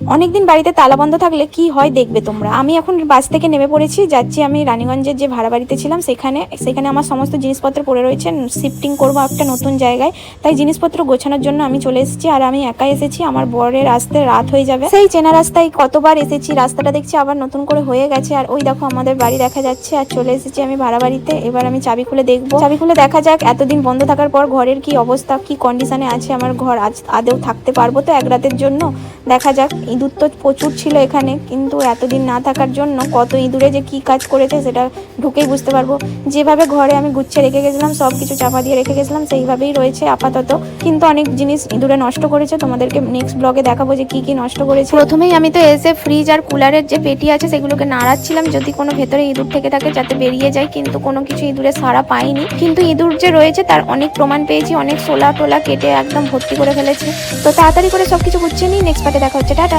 অনেকদিন বাড়িতে তালা বন্ধ থাকলে কি হয় দেখবে তোমরা? আমি এখন বাস থেকে নেমে পড়েছি, যাচ্ছি আমি রানীগঞ্জের যে ভাড়া বাড়িতে ছিলাম সেখানে সেখানে আমার সমস্ত জিনিসপত্র পড়ে রয়েছে শিফটিং করব একটা নতুন জায়গায়। তাই জিনিসপত্র গোছানোর জন্য আমি চলে এসেছি আর আমি একা এসেছি, আমার বরের আসতে রাত হয়ে যাবে। সেই চেনা রাস্তায় কতবার এসেছি, রাস্তাটা দেখছি আবার নতুন করে হয়ে গেছে আর ওই দেখো আমাদের বাড়ি দেখা যাচ্ছে আর চলে এসেছি আমি ভাড়া বাড়িতে। এবার আমি চাবি খুলে দেখব। চাবি খুলে দেখা যাক, এতদিন বন্ধ থাকার পর ঘরের কি অবস্থা, কি কন্ডিশনে আছে আমার ঘর, আজ আদেও থাকতে পারব তো এক রাতের জন্য? দেখা যাক, ইঁদুর তো প্রচুর ছিল এখানে, কিন্তু এতদিন না থাকার জন্য কত ইঁদুরে যে কি কাজ করেছে সেটা ঢুকেই বুঝতে পারব। যেভাবে ঘরে আমি গুচ্ছে রেখে গেছিলাম, সব কিছু চাপা দিয়ে রেখে গেছিলাম, সেইভাবেই রয়েছে আপাতত। কিন্তু অনেক জিনিস ইঁদুরে নষ্ট করেছে, তোমাদেরকে নেক্সট ব্লগে দেখাবো যে কি কি নষ্ট করেছে। প্রথমেই আমি তো এসে ফ্রিজ আর কুলারের যে পেটি আছে, সেগুলোকে নাড়াচ্ছিলাম, যদি কোনো ভেতরে ইঁদুর থেকে থাকে যাতে বেরিয়ে যায়, কিন্তু কোনো কিছু ইঁদুরে সারা পাইনি। কিন্তু ইঁদুর যে রয়েছে, তার অনেক প্রমাণ পেয়েছি, অনেক সোলা টোলা কেটে একদম ভর্তি করে ফেলেছে। তো তাড়াতাড়ি করে সব কিছু গুছিয়ে নিই নেক্সট পার্টে দেখা হচ্ছে টাটা।